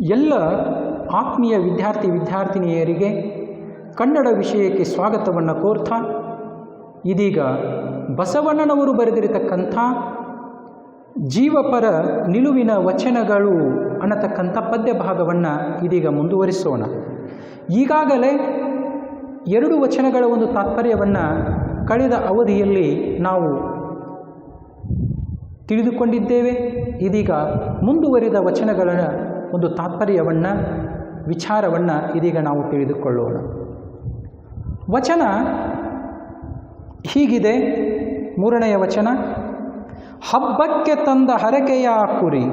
ಎಲ್ಲ ಆತ್ಮೀಯ ವಿದ್ಯಾರ್ಥಿ ವಿದ್ಯಾರ್ಥಿನಿಯರಿಗೆ ಕನ್ನಡ ವಿಷಯಕ್ಕೆ ಸ್ವಾಗತವನ್ನು ಕೋರ್ತಾ ಇದೀಗ ಬಸವಣ್ಣನವರು ಬರೆದಿರತಕ್ಕಂಥ ಜೀವಪರ ನಿಲುವಿನ ವಚನಗಳು ಅನ್ನತಕ್ಕಂಥ ಪದ್ಯ ಭಾಗವನ್ನು ಇದೀಗ ಮುಂದುವರಿಸೋಣ. ಈಗಾಗಲೇ ಎರಡು ವಚನಗಳ ಒಂದು ತಾತ್ಪರ್ಯವನ್ನು ಕಳೆದ ಅವಧಿಯಲ್ಲಿ ನಾವು ತಿಳಿದುಕೊಂಡಿದ್ದೇವೆ. ಇದೀಗ ಮುಂದುವರಿದ ವಚನಗಳ ಒಂದು ತಾತ್ಪರ್ಯವನ್ನು, ವಿಚಾರವನ್ನು ಇದೀಗ ನಾವು ತಿಳಿದುಕೊಳ್ಳೋಣ. ವಚನ ಹೀಗಿದೆ, ಮೂರನೆಯ ವಚನ, ಹಬ್ಬಕ್ಕೆ ತಂದ ಹರಕೆಯ ಕುರಿ,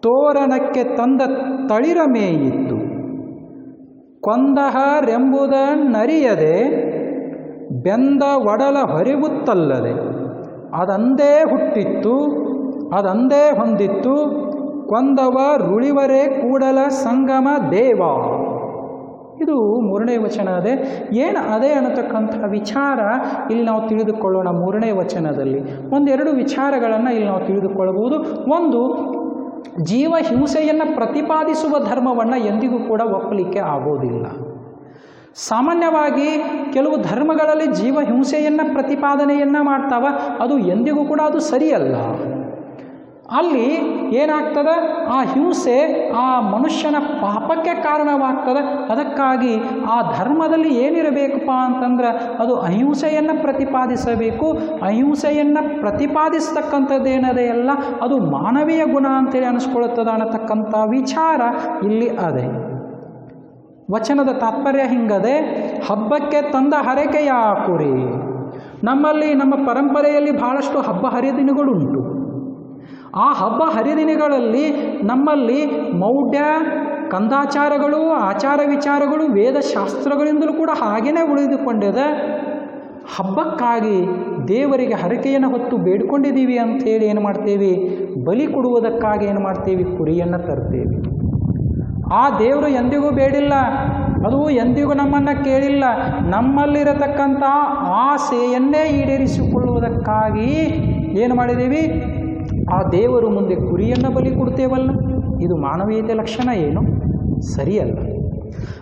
ತೋರಣಕ್ಕೆ ತಂದ ತಳಿರ ಮೇಯಿತ್ತು, ಕೊಂದಹರೆಂಬುದ ನರಿಯದೆ, ಬೆಂದ ಒಡಲ ಹರಿವುತ್ತಲ್ಲದೆ, ಅದಂದೇ ಹುಟ್ಟಿತ್ತು, ಅದಂದೇ ಹೊಂದಿತ್ತು ಕೊಂದವ ರುಳಿವರೇ ಕೂಡಲ ಸಂಗಮ ದೇವ. ಇದು ಮೂರನೇ ವಚನ ಅದೇ. ಏನು ಅದೇ ಅನ್ನತಕ್ಕಂಥ ವಿಚಾರ ಇಲ್ಲಿ ನಾವು ತಿಳಿದುಕೊಳ್ಳೋಣ ಮೂರನೇ ವಚನದಲ್ಲಿ. ಒಂದೆರಡು ವಿಚಾರಗಳನ್ನು ಇಲ್ಲಿ ನಾವು ತಿಳಿದುಕೊಳ್ಳಬಹುದು ಒಂದು, ಜೀವ ಹಿಂಸೆಯನ್ನು ಪ್ರತಿಪಾದಿಸುವ ಧರ್ಮವನ್ನು ಎಂದಿಗೂ ಕೂಡ ಒಪ್ಪಲಿಕ್ಕೆ ಆಗೋದಿಲ್ಲ. ಸಾಮಾನ್ಯವಾಗಿ ಕೆಲವು ಧರ್ಮಗಳಲ್ಲಿ ಜೀವ ಹಿಂಸೆಯನ್ನು ಪ್ರತಿಪಾದನೆಯನ್ನು ಮಾಡ್ತಾವ. ಅದು ಎಂದಿಗೂ ಕೂಡ ಅದು ಸರಿಯಲ್ಲ. ಅಲ್ಲಿ ಏನಾಗ್ತದೆ? ಆ ಹಿಂಸೆ ಆ ಮನುಷ್ಯನ ಪಾಪಕ್ಕೆ ಕಾರಣವಾಗ್ತದೆ. ಅದಕ್ಕಾಗಿ ಆ ಧರ್ಮದಲ್ಲಿ ಏನಿರಬೇಕಪ್ಪ ಅಂತಂದ್ರೆ ಅದು ಅಹಿಂಸೆಯನ್ನು ಪ್ರತಿಪಾದಿಸಬೇಕು. ಅಹಿಂಸೆಯನ್ನು ಪ್ರತಿಪಾದಿಸ್ತಕ್ಕಂಥದ್ದೇನದೆ ಅಲ್ಲ ಅದು ಮಾನವೀಯ ಗುಣ ಅಂತೇಳಿ ಅನಿಸ್ಕೊಳ್ಳುತ್ತದೆ ಅನ್ನತಕ್ಕಂಥ ವಿಚಾರ ಇಲ್ಲಿ ಅದೇ. ವಚನದ ತಾತ್ಪರ್ಯ ಹಿಂಗದೆ, ಹಬ್ಬಕ್ಕೆ ತಂದ ಹರಕೆಯ ಕುರಿ ನಮ್ಮಲ್ಲಿ ನಮ್ಮ ಪರಂಪರೆಯಲ್ಲಿ ಬಹಳಷ್ಟು ಹಬ್ಬ ಹರಿದಿನಗಳುಂಟು. ಆ ಹಬ್ಬ ಹರಿದಿನಗಳಲ್ಲಿ ನಮ್ಮಲ್ಲಿ ಮೌಢ್ಯ, ಕಂದಾಚಾರಗಳು, ಆಚಾರ ವಿಚಾರಗಳು, ವೇದಶಾಸ್ತ್ರಗಳಿಂದಲೂ ಕೂಡ ಹಾಗೇನೇ ಉಳಿದುಕೊಂಡಿದೆ. ಹಬ್ಬಕ್ಕಾಗಿ ದೇವರಿಗೆ ಹರಕೆಯನ್ನು ಹೊತ್ತು ಬೇಡ್ಕೊಂಡಿದ್ದೀವಿ ಅಂಥೇಳಿ ಏನು ಮಾಡ್ತೇವೆ? ಬಲಿ ಕೊಡುವುದಕ್ಕಾಗಿ ಏನು ಮಾಡ್ತೇವೆ? ಕುರಿಯನ್ನು ತರ್ತೇವೆ. ಆ ದೇವರು ಎಂದಿಗೂ ಬೇಡಿಲ್ಲ. ಅದು ಎಂದಿಗೂ ನಮ್ಮನ್ನು ಕೇಳಿಲ್ಲ. ನಮ್ಮಲ್ಲಿರತಕ್ಕಂಥ ಆಸೆಯನ್ನೇ ಈಡೇರಿಸಿಕೊಳ್ಳುವುದಕ್ಕಾಗಿ ಏನು ಮಾಡಿದ್ದೀವಿ? ಆ ದೇವರು ಮುಂದೆ ಕುರಿಯನ್ನು ಬಲಿ ಕೊಡ್ತೇವಲ್ಲ? ಇದು ಮಾನವೀಯತೆ ಲಕ್ಷಣ ಏನು? ಸರಿಯಲ್ಲ.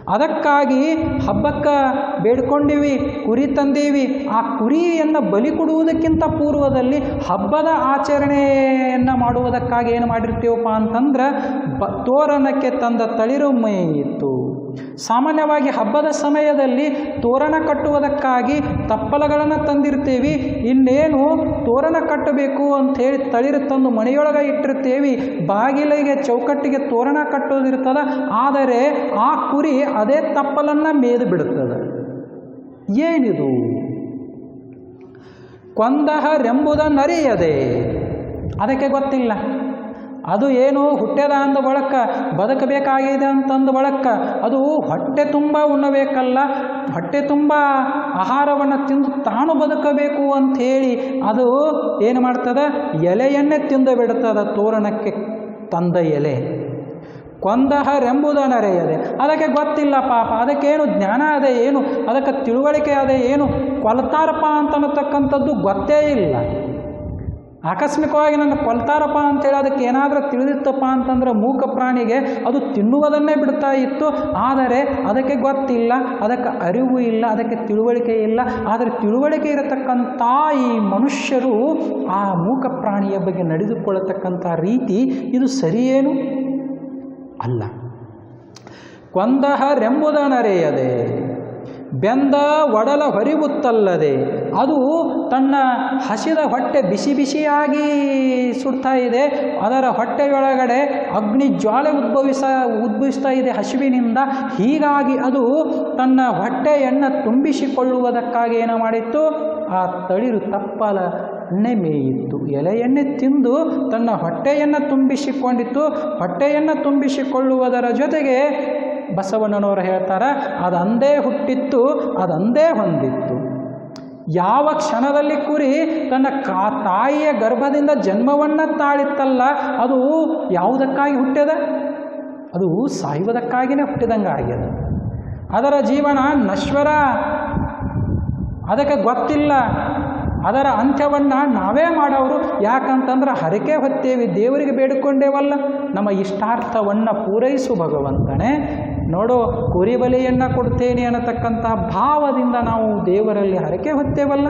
ಅದಕ್ಕಾಗಿ ಹಬ್ಬಕ್ಕೆ ಬೇಡ್ಕೊಂಡಿವಿ, ಕುರಿ ತಂದೀವಿ. ಆ ಕುರಿಯನ್ನು ಬಲಿ ಕೊಡುವುದಕ್ಕಿಂತ ಪೂರ್ವದಲ್ಲಿ ಹಬ್ಬದ ಆಚರಣೆಯನ್ನು ಮಾಡುವುದಕ್ಕಾಗಿ ಏನು ಮಾಡಿರ್ತೀವಪ್ಪ ಅಂತಂದ್ರೆ ಬ, ತೋರಣಕ್ಕೆ ತಂದ ತಳಿರು ಮೈ ಇತ್ತು. ಸಾಮಾನ್ಯವಾಗಿ ಹಬ್ಬದ ಸಮಯದಲ್ಲಿ ತೋರಣ ಕಟ್ಟುವುದಕ್ಕಾಗಿ ತಪ್ಪಲಗಳನ್ನು ತಂದಿರ್ತೀವಿ. ಇನ್ನೇನು ತೋರಣ ಕಟ್ಟಬೇಕು ಅಂಥೇಳಿ ತಳಿರು ತಂದು ಮನೆಯೊಳಗೆ ಇಟ್ಟಿರ್ತೀವಿ. ಬಾಗಿಲಿಗೆ, ಚೌಕಟ್ಟಿಗೆ ತೋರಣ ಕಟ್ಟೋದಿರ್ತದ ಆದರೆ ಆ ಕುರಿ ಅದೇ ತಪ್ಪಲನ್ನು ಮೇದು ಬಿಡುತ್ತದೆ. ಏನಿದು? ಕೊಂದಹರೆಂಬುದನ್ನರಿಯದೆ. ಅದಕ್ಕೆ ಗೊತ್ತಿಲ್ಲ. ಅದು ಏನು ಹುಟ್ಟ್ಯದ ಅಂದ ಬಳಕ ಬದುಕಬೇಕಾಗಿದೆ ಅಂತಂದು ಬಳಕ ಅದು ಹೊಟ್ಟೆ ತುಂಬ ಉಣ್ಣಬೇಕಲ್ಲ, ಹೊಟ್ಟೆ ತುಂಬ ಆಹಾರವನ್ನು ತಿಂದು ತಾನು ಬದುಕಬೇಕು ಅಂಥೇಳಿ ಅದು ಏನು ಮಾಡ್ತದೆ? ಎಲೆಯನ್ನೇ ತಿಂದು ಬಿಡ್ತದ ತೋರಣಕ್ಕೆ ತಂದ ಎಲೆ. ಕೊಂದಹರೆಂಬುದ ನರೆಯದೆ ಅದಕ್ಕೆ ಗೊತ್ತಿಲ್ಲ ಪಾಪ, ಅದಕ್ಕೇನು ಜ್ಞಾನ ಅದೇ ಏನು, ಅದಕ್ಕೆ ತಿಳುವಳಿಕೆ ಅದೇ ಏನು, ಕೊಲ್ತಾರಪ್ಪ ಅಂತನ್ನತಕ್ಕಂಥದ್ದು ಗೊತ್ತೇ ಇಲ್ಲ. ಆಕಸ್ಮಿಕವಾಗಿ ನನ್ನ ಕೊಲ್ತಾರಪ್ಪ ಅಂತೇಳಿ ಅದಕ್ಕೆ ಏನಾದರೂ ತಿಳಿದಿತ್ತಪ್ಪ ಅಂತಂದ್ರೆ ಮೂಕ ಪ್ರಾಣಿಗೆ ಅದು ತಿನ್ನುವುದನ್ನೇ ಬಿಡ್ತಾ ಇತ್ತು. ಆದರೆ ಅದಕ್ಕೆ ಗೊತ್ತಿಲ್ಲ, ಅದಕ್ಕೆ ಅರಿವು ಇಲ್ಲ, ಅದಕ್ಕೆ ತಿಳುವಳಿಕೆ ಇಲ್ಲ. ಆದರೆ ತಿಳುವಳಿಕೆ ಇರತಕ್ಕಂಥ ಈ ಮನುಷ್ಯರು ಆ ಮೂಕ ಪ್ರಾಣಿಯ ಬಗ್ಗೆ ನಡೆದುಕೊಳ್ಳತಕ್ಕಂಥ ರೀತಿ ಇದು ಸರಿಯೇನು? ಅಲ್ಲ. ಕೊಂದಹರೆಂಬುದನರೆಯದೆ, ಬೆಂದ ಒಡಲ ಹೊರಿಬುತ್ತಲ್ಲದೆ ಅದು ತನ್ನ ಹಸಿದ ಹೊಟ್ಟೆ ಬಿಸಿ ಬಿಸಿಯಾಗಿ ಸುಡ್ತಾ ಇದೆ. ಅದರ ಹೊಟ್ಟೆಯೊಳಗಡೆ ಅಗ್ನಿ ಜ್ವಾಲೆ ಉದ್ಭವಿಸ, ಉದ್ಭವಿಸ್ತಾ ಇದೆ ಹಸಿವಿನಿಂದ. ಹೀಗಾಗಿ ಅದು ತನ್ನ ಹೊಟ್ಟೆಯನ್ನು ತುಂಬಿಸಿಕೊಳ್ಳುವುದಕ್ಕಾಗಿ ಏನು ಮಾಡಿತ್ತು? ಆ ತಳಿರು ತಪ್ಪಲ ಎಣ್ಣೆ ಮೇಯಿತ್ತು. ಎಲೆಯನ್ನೇ ತಿಂದು ತನ್ನ ಹೊಟ್ಟೆಯನ್ನು ತುಂಬಿಸಿಕೊಂಡಿತ್ತು. ಹೊಟ್ಟೆಯನ್ನು ತುಂಬಿಸಿಕೊಳ್ಳುವುದರ ಜೊತೆಗೆ ಬಸವಣ್ಣನವರು ಹೇಳ್ತಾರೆ, ಅದಂದೇ ಹುಟ್ಟಿತ್ತು, ಅದಂದೇ ಹೊಂದಿತ್ತು. ಯಾವ ಕ್ಷಣದಲ್ಲಿ ಕುರಿ ತನ್ನ ಕಾ ತಾಯಿಯ ಗರ್ಭದಿಂದ ಜನ್ಮವನ್ನು ತಾಳಿತ್ತಲ್ಲ, ಅದು ಯಾವುದಕ್ಕಾಗಿ ಹುಟ್ಟ್ಯದ ಅದು ಸಾಯುವುದಕ್ಕಾಗಿಯೇ ಹುಟ್ಟಿದಂಗೆ ಆಗ್ಯದ ಅದರ ಜೀವನ ನಶ್ವರ. ಅದಕ್ಕೆ ಗೊತ್ತಿಲ್ಲ. ಅದರ ಅಂತ್ಯವನ್ನು ನಾವೇ ಮಾಡೋರು. ಯಾಕಂತಂದ್ರೆ ಹರಕೆ ಹೊತ್ತೇವಿ, ದೇವರಿಗೆ ಬೇಡಿಕೊಂಡೇವಲ್ಲ. ನಮ್ಮ ಇಷ್ಟಾರ್ಥವನ್ನು ಪೂರೈಸು ಭಗವಂತನೇ. ನೋಡೋ ಕುರಿಬಲಿಯನ್ನು ಕೊಡ್ತೇನೆ ಅನ್ನತಕ್ಕಂಥ ಭಾವದಿಂದ ನಾವು ದೇವರಲ್ಲಿ ಹರಕೆ ಹೊತ್ತೇವಲ್ಲ?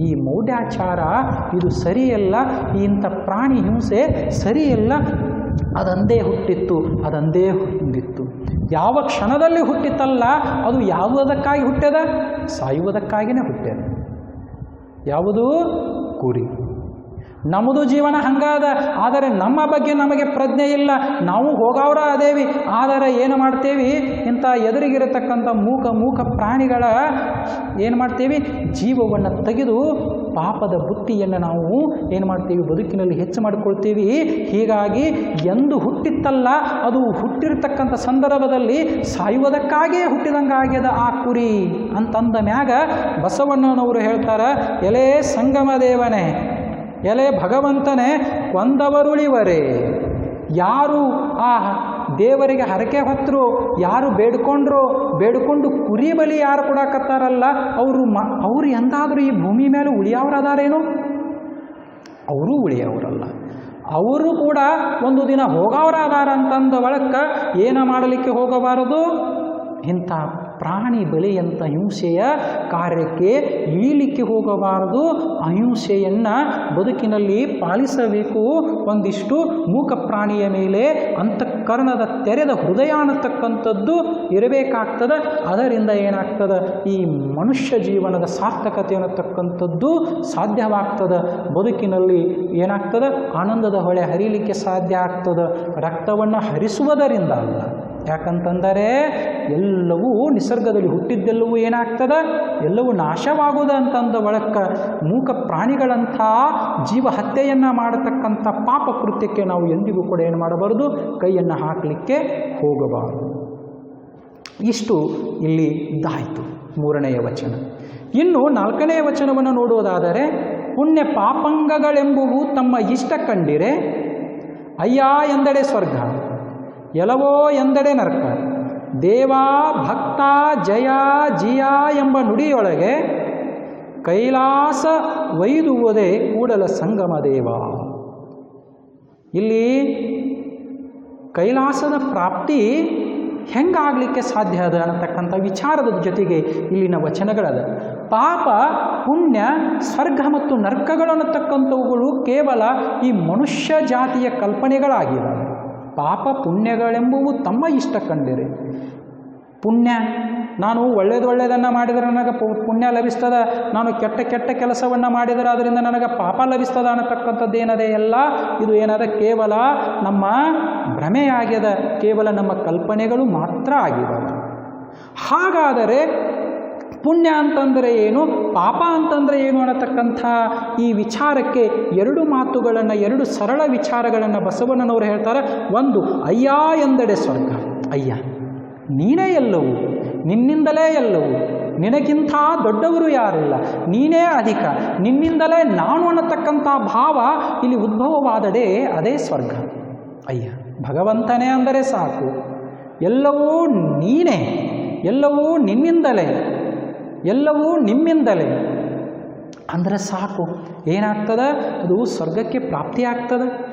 ಈ ಮೌಢ್ಯಾಚಾರ ಇದು ಸರಿಯಲ್ಲ, ಇಂಥ ಪ್ರಾಣಿ ಹಿಂಸೆ ಸರಿಯಲ್ಲ. ಅದಂದೇ ಹುಟ್ಟಿತ್ತು, ಅದಂದೇ ಹೊಂದಿತ್ತು ಯಾವ ಕ್ಷಣದಲ್ಲಿ ಹುಟ್ಟಿತಲ್ಲ ಅದು ಯಾವುದಕ್ಕಾಗಿ ಹುಟ್ಟ್ಯದ ಸಾಯುವುದಕ್ಕಾಗಿಯೇ ಹುಟ್ಟ್ಯದ ಯಾವುದು? ಕುರಿ. ನಮ್ಮದು ಜೀವನ ಹಂಗಾದ. ಆದರೆ ನಮ್ಮ ಬಗ್ಗೆ ನಮಗೆ ಪ್ರಜ್ಞೆ ಇಲ್ಲ. ನಾವು ಹೋಗವ್ರ ಅದೇವಿ ಆದರೆ ಏನು ಮಾಡ್ತೇವಿ? ಇಂಥ ಎದುರಿಗಿರತಕ್ಕಂಥ ಮೂಕ ಮೂಕ ಪ್ರಾಣಿಗಳ ಏನು ಮಾಡ್ತೀವಿ? ಜೀವವನ್ನು ತೆಗೆದು ಪಾಪದ ಬುತ್ತಿಯನ್ನು ನಾವು ಏನು ಮಾಡ್ತೀವಿ? ಬದುಕಿನಲ್ಲಿ ಹೆಚ್ಚು ಮಾಡಿಕೊಳ್ತೀವಿ. ಹೀಗಾಗಿ ಎಂದು ಹುಟ್ಟಿತ್ತಲ್ಲ, ಅದು ಹುಟ್ಟಿರ್ತಕ್ಕಂಥ ಸಂದರ್ಭದಲ್ಲಿ ಸಾಯುವುದಕ್ಕಾಗಿಯೇ ಹುಟ್ಟಿದಂಗೆ ಆಗ್ಯದ ಆ ಕುರಿ ಅಂತಂದ ಮ್ಯಾಗ ಬಸವಣ್ಣನವರು ಹೇಳ್ತಾರೆ, ಎಲೆ ಸಂಗಮ ದೇವನೇ ಎಲೆ ಭಗವಂತನೇ ಕೊಂದವರುಳಿವರೇ. ಯಾರು ಆ ದೇವರಿಗೆ ಹರಕೆ ಹೊತ್ತರು ಯಾರು ಬೇಡ್ಕೊಂಡ್ರು, ಬೇಡ್ಕೊಂಡು ಕುರಿ ಬಲಿ ಯಾರು ಕೊಡಕತ್ತಾರಲ್ಲ, ಅವರು ಮ, ಅವರು ಎಂದಾದರೂ ಈ ಭೂಮಿ ಮೇಲೆ ಉಳಿಯವ್ರದಾರೇನು? ಅವರು ಉಳಿಯವರಲ್ಲ. ಅವರು ಕೂಡ ಒಂದು ದಿನ ಹೋಗವರಾದಾರ ಅಂತಂದ ಒಳಕ್ಕ ಏನ ಮಾಡಲಿಕ್ಕೆ ಹೋಗಬಾರದು? ಇಂಥ ಪ್ರಾಣಿ ಬಲಿಯಂಥ ಹಿಂಸೆಯ ಕಾರ್ಯಕ್ಕೆ ಇಳಿಲಿಕ್ಕೆ ಹೋಗಬಾರದು. ಅಹಿಂಸೆಯನ್ನು ಬದುಕಿನಲ್ಲಿ ಪಾಲಿಸಬೇಕು. ಒಂದಿಷ್ಟು ಮೂಕ ಪ್ರಾಣಿಯ ಮೇಲೆ ಅಂತಃಕರಣದ ತೆರೆದ ಹೃದಯ ಅನ್ನತಕ್ಕಂಥದ್ದು ಇರಬೇಕಾಗ್ತದೆ. ಅದರಿಂದ ಏನಾಗ್ತದೆ? ಈ ಮನುಷ್ಯ ಜೀವನದ ಸಾರ್ಥಕತೆ ಅನ್ನತಕ್ಕಂಥದ್ದು ಸಾಧ್ಯವಾಗ್ತದೆ. ಬದುಕಿನಲ್ಲಿ ಏನಾಗ್ತದೆ? ಆನಂದದ ಹೊಳೆ ಹರಿಲಿಕ್ಕೆ ಸಾಧ್ಯ ಆಗ್ತದೆ. ರಕ್ತವನ್ನು ಹರಿಸುವುದರಿಂದ ಅಲ್ಲ. ಯಾಕಂತಂದರೆ ಎಲ್ಲವೂ ನಿಸರ್ಗದಲ್ಲಿ ಹುಟ್ಟಿದ್ದೆಲ್ಲವೂ ಏನಾಗ್ತದ? ಎಲ್ಲವೂ ನಾಶವಾಗುವುದು ಅಂತಂದ ಒಳಕ್ಕ ಮೂಕ ಪ್ರಾಣಿಗಳಂಥ ಜೀವ ಹತ್ಯೆಯನ್ನು ಮಾಡತಕ್ಕಂಥ ಪಾಪ ಕೃತ್ಯಕ್ಕೆ ನಾವು ಎಂದಿಗೂ ಕೂಡ ಏನು ಮಾಡಬಾರದು? ಕೈಯನ್ನು ಹಾಕಲಿಕ್ಕೆ ಹೋಗಬಾರದು. ಇಷ್ಟು ಇಲ್ಲಿ ಇದ್ದಾಯಿತು ಮೂರನೆಯ ವಚನ. ಇನ್ನು ನಾಲ್ಕನೆಯ ವಚನವನ್ನು ನೋಡುವುದಾದರೆ, ಪುಣ್ಯ ಪಾಪಂಗಗಳೆಂಬುವು ತಮ್ಮ ಇಷ್ಟ ಕಂಡಿರೆ, ಅಯ್ಯ ಎಂದಡೆ ಸ್ವರ್ಗ ಎಲವೋ ಎಂದಡೆ ನರಕ ದೇವ ಭಕ್ತ ಜಯ ಜಿಯ ಎಂಬ ನುಡಿಯೊಳಗೆ ಕೈಲಾಸ ವೈದುವುದೇ ಕೂಡಲ ಸಂಗಮ ದೇವ. ಇಲ್ಲಿ ಕೈಲಾಸದ ಪ್ರಾಪ್ತಿ ಹೆಂಗಾಗಲಿಕ್ಕೆ ಸಾಧ್ಯ ಅದ ಅನ್ನತಕ್ಕಂಥ ವಿಚಾರದ ಜೊತೆಗೆ ಇಲ್ಲಿನ ವಚನಗಳದ. ಪಾಪ, ಪುಣ್ಯ, ಸ್ವರ್ಗ ಮತ್ತು ನರ್ಕಗಳು ಅನ್ನತಕ್ಕಂಥವುಗಳು ಕೇವಲ ಈ ಮನುಷ್ಯ ಜಾತಿಯ ಕಲ್ಪನೆಗಳಾಗಿವೆ. ಪಾಪ ಪುಣ್ಯಗಳೆಂಬುವು ತಮ್ಮ ಇಷ್ಟ ಕಂಡಿರಿ. ಪುಣ್ಯ, ನಾನು ಒಳ್ಳೇದು ಒಳ್ಳೆಯದನ್ನು ಮಾಡಿದರೆ ನನಗೆ ಪುಣ್ಯ ಲಭಿಸ್ತದ. ನಾನು ಕೆಟ್ಟ ಕೆಟ್ಟ ಕೆಲಸವನ್ನು ಮಾಡಿದರೆ ಅದರಿಂದ ನನಗೆ ಪಾಪ ಲಭಿಸ್ತದ ಅನ್ನತಕ್ಕಂಥದ್ದು ಏನದೆ ಎಲ್ಲ? ಇದು ಏನದ? ಕೇವಲ ನಮ್ಮ ಭ್ರಮೆಯಾಗ್ಯದ. ಕೇವಲ ನಮ್ಮ ಕಲ್ಪನೆಗಳು ಮಾತ್ರ ಆಗಿದ್ದಾವೆ ಹಾಗಾದರೆ ಪುಣ್ಯ ಅಂತಂದರೆ ಏನು? ಪಾಪ ಅಂತಂದರೆ ಏನು ಅನ್ನತಕ್ಕಂಥ ಈ ವಿಚಾರಕ್ಕೆ ಎರಡು ಮಾತುಗಳನ್ನು, ಎರಡು ಸರಳ ವಿಚಾರಗಳನ್ನು ಬಸವಣ್ಣನವರು ಹೇಳ್ತಾರೆ. ಒಂದು, ಅಯ್ಯ ಎಂದೆಡೆ ಸ್ವರ್ಗ. ಅಯ್ಯ, ನೀನೇ ಎಲ್ಲವೂ, ನಿನ್ನಿಂದಲೇ ಎಲ್ಲವೂ, ನಿನಗಿಂಥ ದೊಡ್ಡವರು ಯಾರಿಲ್ಲ? ನೀನೇ ಅಧಿಕ, ನಿನ್ನಿಂದಲೇ ನಾನು ಅನ್ನತಕ್ಕಂಥ ಭಾವ ಇಲ್ಲಿ ಉದ್ಭವವಾದಡೆ ಅದೇ ಸ್ವರ್ಗ. ಅಯ್ಯ, ಭಗವಂತನೇ ಅಂದರೆ ಸಾಕು. ಎಲ್ಲವೂ ನೀನೇ, ಎಲ್ಲವೂ ನಿನ್ನಿಂದಲೇ. ಎಲ್ಲವೂ ನಿಮ್ಮಿಂದಲೇ. ಅಂದರೆ ಸಾಕು, ಏನಾಗ್ತದೆ? ಅದು ಸ್ವರ್ಗಕ್ಕೆ ಪ್ರಾಪ್ತಿಯಾಗ್ತದೆ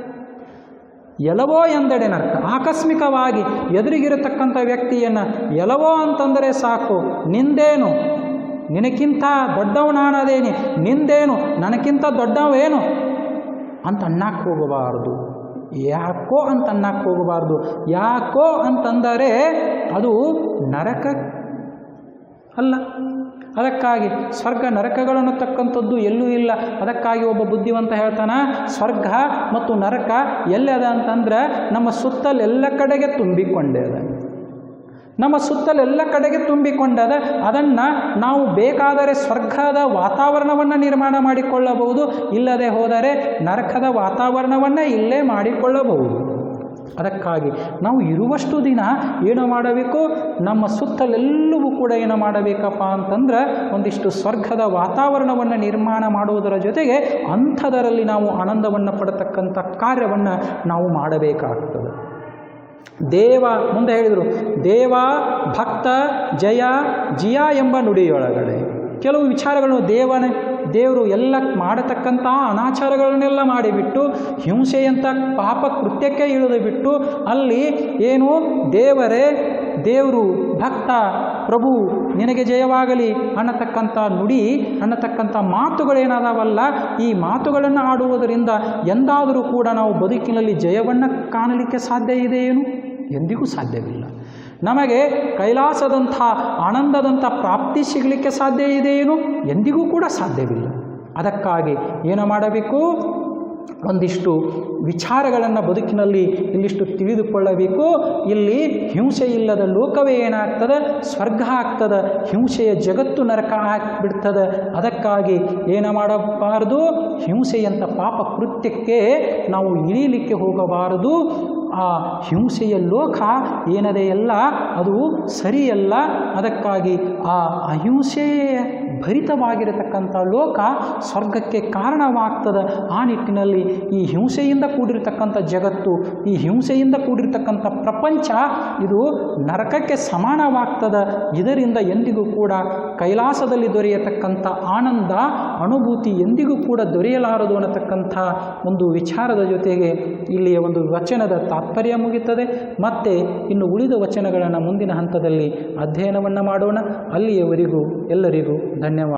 ಎಲವೋ ಎಂದೆಡೆ ನರ್ಕ, ಆಕಸ್ಮಿಕವಾಗಿ ಎದುರಿಗಿರತಕ್ಕಂಥ ವ್ಯಕ್ತಿಯನ್ನು ಎಲವೋ ಅಂತಂದರೆ ಸಾಕು, ನಿಂದೇನು? ನಿನಕ್ಕಿಂತ ದೊಡ್ಡವನಾಣದೇನಿ, ನಿಂದೇನು? ನನಗಿಂತ ದೊಡ್ಡವೇನು? ಅಂತ ಅಣ್ಣಕ್ಕೆ ಹೋಗಬಾರ್ದು. ಯಾಕೋ ಅಂತ ಅನ್ನಕ್ಕೆ ಹೋಗಬಾರ್ದು. ಯಾಕೋ ಅಂತಂದರೆ ಅದು ನರಕ ಅಲ್ಲ. ಅದಕ್ಕಾಗಿ ಸ್ವರ್ಗ ನರಕಗಳನ್ನು ತಕ್ಕಂಥದ್ದು ಎಲ್ಲೂ ಇಲ್ಲ. ಅದಕ್ಕಾಗಿ ಒಬ್ಬ ಬುದ್ಧಿವಂತ ಹೇಳ್ತಾನೆ, ಸ್ವರ್ಗ ಮತ್ತು ನರಕ ಎಲ್ಲದ ಅಂತಂದ್ರೆ ನಮ್ಮ ಸುತ್ತಲೆಲ್ಲ ಕಡೆಗೆ ತುಂಬಿಕೊಂಡದ ನಮ್ಮ ಸುತ್ತಲೆಲ್ಲ ಕಡೆಗೆ ತುಂಬಿಕೊಂಡದ ಅದನ್ನು ನಾವು ಬೇಕಾದರೆ ಸ್ವರ್ಗದ ವಾತಾವರಣವನ್ನು ನಿರ್ಮಾಣ ಮಾಡಿಕೊಳ್ಳಬಹುದು, ಇಲ್ಲದೆ ಹೋದರೆ ನರಕದ ವಾತಾವರಣವನ್ನು ಇಲ್ಲೇ ಮಾಡಿಕೊಳ್ಳಬಹುದು. ಅದಕ್ಕಾಗಿ ನಾವು ಇರುವಷ್ಟು ದಿನ ಏನು ಮಾಡಬೇಕು? ನಮ್ಮ ಸುತ್ತಲೆಲ್ಲವೂ ಕೂಡ ಏನು ಮಾಡಬೇಕಪ್ಪ ಅಂತಂದ್ರೆ ಒಂದಿಷ್ಟು ಸ್ವರ್ಗದ ವಾತಾವರಣವನ್ನು ನಿರ್ಮಾಣ ಮಾಡುವುದರ ಜೊತೆಗೆ ಅಂಥದರಲ್ಲಿ ನಾವು ಆನಂದವನ್ನು ಪಡತಕ್ಕಂಥ ಕಾರ್ಯವನ್ನು ನಾವು ಮಾಡಬೇಕಾಗ್ತದೆ. ದೇವ, ಮುಂದೆ ಹೇಳಿದರು, ದೇವ, ಭಕ್ತ, ಜಯ, ಜಿಯ ಎಂಬ ನುಡಿಯೊಳಗಡೆ. ಕೆಲವು ವಿಚಾರಗಳು ದೇವನೇ. ದೇವರು ಎಲ್ಲ ಮಾಡತಕ್ಕಂಥ ಅನಾಚಾರಗಳನ್ನೆಲ್ಲ ಮಾಡಿಬಿಟ್ಟು ಹಿಂಸೆಯಂಥ ಪಾಪ ಕೃತ್ಯಕ್ಕೆ ಇಳಿದು ಬಿಟ್ಟು ಅಲ್ಲಿ ಏನು ದೇವರೇ, ದೇವರು, ಭಕ್ತ, ಪ್ರಭು, ನಿನಗೆ ಜಯವಾಗಲಿ ಅನ್ನತಕ್ಕಂಥ ನುಡಿ, ಅನ್ನತಕ್ಕಂಥ ಮಾತುಗಳೇನಾದವಲ್ಲ, ಈ ಮಾತುಗಳನ್ನು ಆಡುವುದರಿಂದ ಎಂದಾದರೂ ಕೂಡ ನಾವು ಬದುಕಿನಲ್ಲಿ ಜಯವನ್ನು ಕಾಣಲಿಕ್ಕೆ ಸಾಧ್ಯ ಇದೆಯೇನು? ಎಂದಿಗೂ ಸಾಧ್ಯವಿಲ್ಲ. ನಮಗೆ ಕೈಲಾಸದಂಥ ಆನಂದದಂಥ ಪ್ರಾಪ್ತಿ ಸಿಗಲಿಕ್ಕೆ ಸಾಧ್ಯ ಇದೆಯೇನು ಎಂದಿಗೂ ಕೂಡ ಸಾಧ್ಯವಿಲ್ಲ. ಅದಕ್ಕಾಗಿ ಏನು ಮಾಡಬೇಕು? ಒಂದಿಷ್ಟು ವಿಚಾರಗಳನ್ನು ಬದುಕಿನಲ್ಲಿ ಇಲ್ಲಿಷ್ಟು ತಿಳಿದುಕೊಳ್ಳಬೇಕು. ಇಲ್ಲಿ ಹಿಂಸೆ ಇಲ್ಲದ ಲೋಕವೇ ಏನಾಗ್ತದೆ? ಸ್ವರ್ಗ ಆಗ್ತದೆ. ಹಿಂಸೆಯ ಜಗತ್ತು ನರಕ ಆಗಿಬಿಡ್ತದೆ. ಅದಕ್ಕಾಗಿ ಏನು ಮಾಡಬಾರದು? ಹಿಂಸೆಯಂಥ ಪಾಪ ಕೃತ್ಯಕ್ಕೆ ನಾವು ಇಳಿಯಲಿಕ್ಕೆ ಹೋಗಬಾರದು. ಆ ಹಿಂಸೆಯ ಲೋಕ ಏನದೆಯಲ್ಲ ಅದು ಸರಿಯಲ್ಲ. ಅದಕ್ಕಾಗಿ ಆ ಅಹಿಂಸೆಯ ಭರಿತವಾಗಿರತಕ್ಕಂಥ ಲೋಕ ಸ್ವರ್ಗಕ್ಕೆ ಕಾರಣವಾಗ್ತದೆ. ಆ ನಿಟ್ಟಿನಲ್ಲಿ ಈ ಹಿಂಸೆಯಿಂದ ಕೂಡಿರತಕ್ಕಂಥ ಜಗತ್ತು, ಈ ಹಿಂಸೆಯಿಂದ ಕೂಡಿರತಕ್ಕಂಥ ಪ್ರಪಂಚ ಇದು ನರಕಕ್ಕೆ ಸಮಾನವಾಗ್ತದೆ. ಇದರಿಂದ ಎಂದಿಗೂ ಕೂಡ ಕೈಲಾಸದಲ್ಲಿ ದೊರೆಯತಕ್ಕಂಥ ಆನಂದ, ಅನುಭೂತಿ ಎಂದಿಗೂ ಕೂಡ ದೊರೆಯಲಾರದು ಅನ್ನತಕ್ಕಂಥ ಒಂದು ವಿಚಾರದ ಜೊತೆಗೆ ಇಲ್ಲಿಯ ಒಂದು ವಚನದ ತಾತ್ಪರ್ಯ ಮುಗಿತದೆ ಮತ್ತೆ ಇನ್ನು ಉಳಿದ ವಚನಗಳನ್ನು ಮುಂದಿನ ಹಂತದಲ್ಲಿ ಅಧ್ಯಯನವನ್ನು ಮಾಡೋಣ. ಅಲ್ಲಿಯವರೆಗೂ ಎಲ್ಲರಿಗೂ ಧನ್ಯವಾದ धन्यवाद